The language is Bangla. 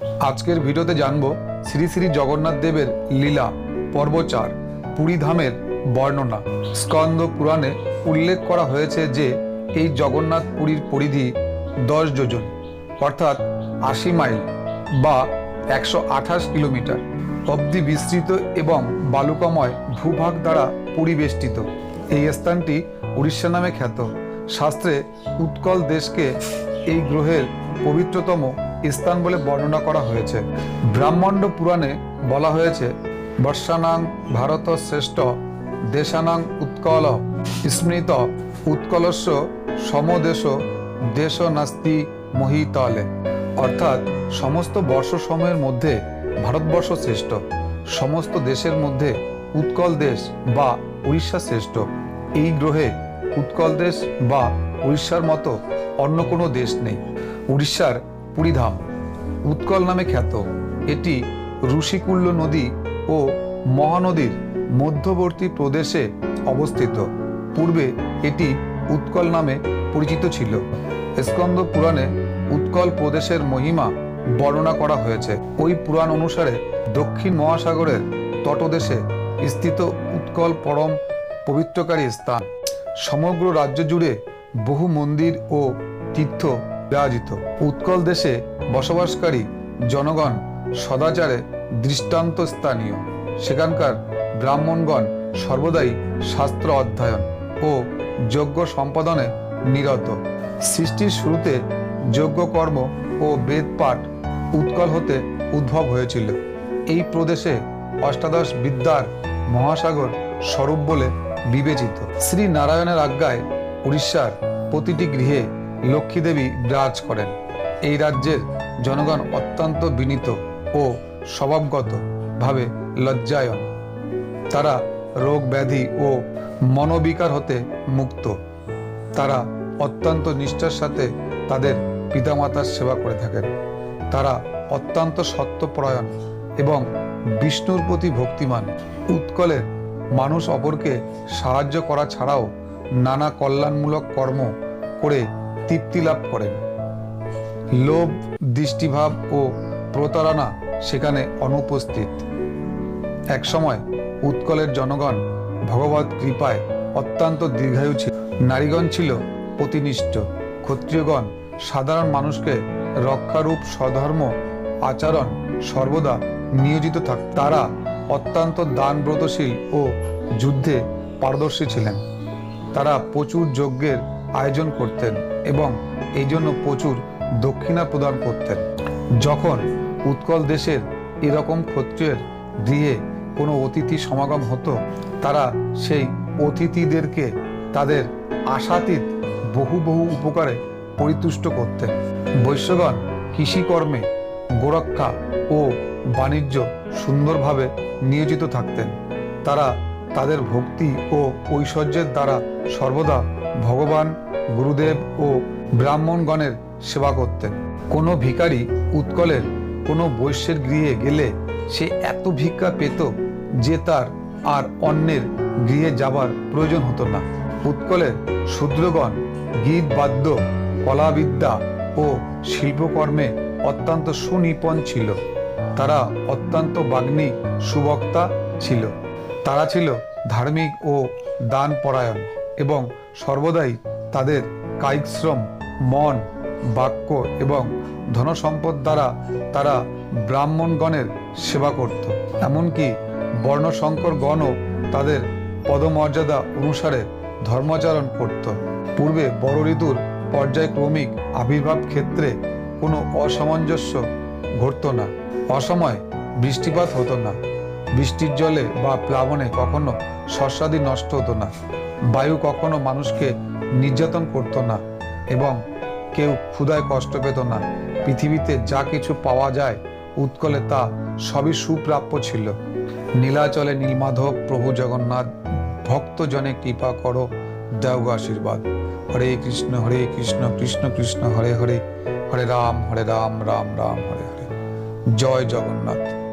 আজকের ভিডিওতে জানব শ্রী শ্রী জগন্নাথ দেবের লীলা পর্ব চার পুরী ধামের বর্ণনা। স্কন্দ পুরাণে উল্লেখ করা হয়েছে যে, এই জগন্নাথ পুরীর পরিধি দশ যোজন, অর্থাৎ আশি মাইল বা একশো আঠাশ কিলোমিটার অবধি বিস্তৃত এবং বালুকাময় ভূভাগ দ্বারা পরিবেষ্টিত। এই স্থানটি উড়িষ্যা নামে খ্যাত। শাস্ত্রে উৎকল দেশকে এই গ্রহের পবিত্রতম স্থান বলে বর্ণনা করা হয়েছে। ব্রাহ্মণ্ড পুরাণে বলা হয়েছে, বর্ষানাং ভারত শ্রেষ্ঠ, দেশানাং উৎকল, স্মৃত, উৎকলস্য, সমদেশ দেশ নাস্তি মহিতলে। অর্থাৎ সমস্ত বর্ষ সময়ের মধ্যে ভারতবর্ষ শ্রেষ্ঠ, সমস্ত দেশের মধ্যে উৎকল দেশ বা উড়িষ্যা শ্রেষ্ঠ। এই গ্রহে উৎকল দেশ বা উড়িষ্যার মতো অন্য কোনো দেশ নেই। উড়িষ্যার পুরীধাম, উৎকল নামে খ্যাত। এটি ঋষিকুল্য নদী ও মহানদীর মধ্যবর্তী প্রদেশে অবস্থিত। পূর্বে এটি উৎকল নামে পরিচিত ছিল। স্কন্দ পুরাণে উৎকল প্রদেশের মহিমা বর্ণনা করা হয়েছে। ওই পুরাণ অনুসারে দক্ষিণ মহাসাগরের তটদেশে স্থিত উৎকল পরম পবিত্রকারী স্থান। সমগ্র রাজ্য জুড়ে বহু মন্দির ও তীর্থ বিরাজিত উৎকল দেশে বসবাসকারী জনগণ সদাচারে দৃষ্টান্ত স্থানীয়। সেখানকার ব্রাহ্মণগণ সর্বদাই শাস্ত্র অধ্যয়ন ও যজ্ঞ সম্পাদনে নিরত। সৃষ্টির শুরুতে যজ্ঞ কর্ম ও বেদ পাঠ উৎকল হতে উদ্ভব হয়েছিল। এই প্রদেশে অষ্টাদশ বিদ্যার মহাসাগর স্বরূপ বলে বিবেচিত। শ্রী নারায়ণের আজ্ঞায় উড়িষ্যার প্রতিটি গৃহে লক্ষ্মী দেবী বিরাজ করেন। এই রাজ্যের জনগণ অত্যন্ত বিনীত ও স্বভাবগত ভাবে লজ্জায়ন। তারা রোগ ব্যাধি ও মনোবিকার হতে মুক্ত। তারা অত্যন্ত নিষ্ঠার সাথে তাদের পিতামাতার সেবা করে থাকেন। তারা অত্যন্ত সত্যপরায়ণ এবং বিষ্ণুর প্রতি ভক্তিমান। উৎকলের মানুষ অপরকে সাহায্য করা ছাড়াও নানা কল্যাণমূলক কর্ম করে তৃপ্তি লাভ করেন। লোভ, দৃষ্টিভাব ও প্রতারণা সেখানে অনুপস্থিত। একসময় উৎকলের জনগণ ভগবত কৃপায় অত্যন্ত দীর্ঘায়ু ছিল। নারীগণ ছিল প্রতিনিষ্ঠ ক্ষত্রিয়গণ সাধারণ মানুষকে রক্ষারূপ স্বধর্ম আচরণ সর্বদা নিয়োজিত থাক তারা অত্যন্ত দানব্রতশীল ও যুদ্ধে পারদর্শী ছিলেন। তারা প্রচুর যজ্ঞের আয়োজন করতেন। এবং এই জন্য প্রচুর দক্ষিণা প্রদান করতেন। যখন উৎকল দেশের এরকম ক্ষত্রিয়ের গৃহে কোনো অতিথি সমাগম হতো, তারা সেই অতিথিদেরকে তাদের আশাতীত বহু বহু উপকারে পরিতুষ্ট করতেন। বৈশ্যগণ কৃষিকর্মে গোরক্ষা ও বাণিজ্য সুন্দরভাবে নিয়োজিত থাকতেন। তারা তাদের ভক্তি ও ঐশ্বর্যের দ্বারা সর্বদা ভগবান, গুরুদেব ও ব্রাহ্মণগণের সেবা করতেন। কোনো ভিখারি উৎকলের কোনো বৈশ্যের গৃহে গেলে সে এত ভিক্ষা পেত যে তার আর অন্যের গৃহে যাবার প্রয়োজন হতো না। উৎকলের শূদ্রগণ গীত, বাদ্য, কলাবিদ্যা ও শিল্পকর্মে অত্যন্ত সুনিপুণ ছিল। তারা অত্যন্ত বাগ্নী সুবক্তা ছিল। তারা ছিল ধার্মিক ও দান পরায়ণ এবং সর্বদাই তাদের কায়িক শ্রম, মন, বাক্য এবং ধনসম্পদ দ্বারা তারা ব্রাহ্মণগণের সেবা করত। এমনকি বর্ণশঙ্কর গণও তাদের পদমর্যাদা অনুসারে ধর্মাচরণ করত। পূর্বে বড় ঋতুর পর্যায়ক্রমিক আবির্ভাব ক্ষেত্রে কোনো অসামঞ্জস্য ঘটত না। অসময় বৃষ্টিপাত হতো না। বৃষ্টির জলে বা প্লাবনে কখনো শস্যাদি নষ্ট হতো না। বায়ু কখনো মানুষকে নির্যাতন করতো না এবং কেউ ক্ষুধায় কষ্ট পেত না। পৃথিবীতে যা কিছু পাওয়া যায় উৎকলে তা সবই সুপ্রাপ্য ছিল। নীলাচলে নীলমাধব, প্রভু জগন্নাথ, ভক্তজনে কৃপা করো দেওগ আশীর্বাদ। হরে কৃষ্ণ হরে কৃষ্ণ কৃষ্ণ কৃষ্ণ, হরে হরে। হরে রাম হরে রাম রাম রাম, হরে হরে। জয় জগন্নাথ।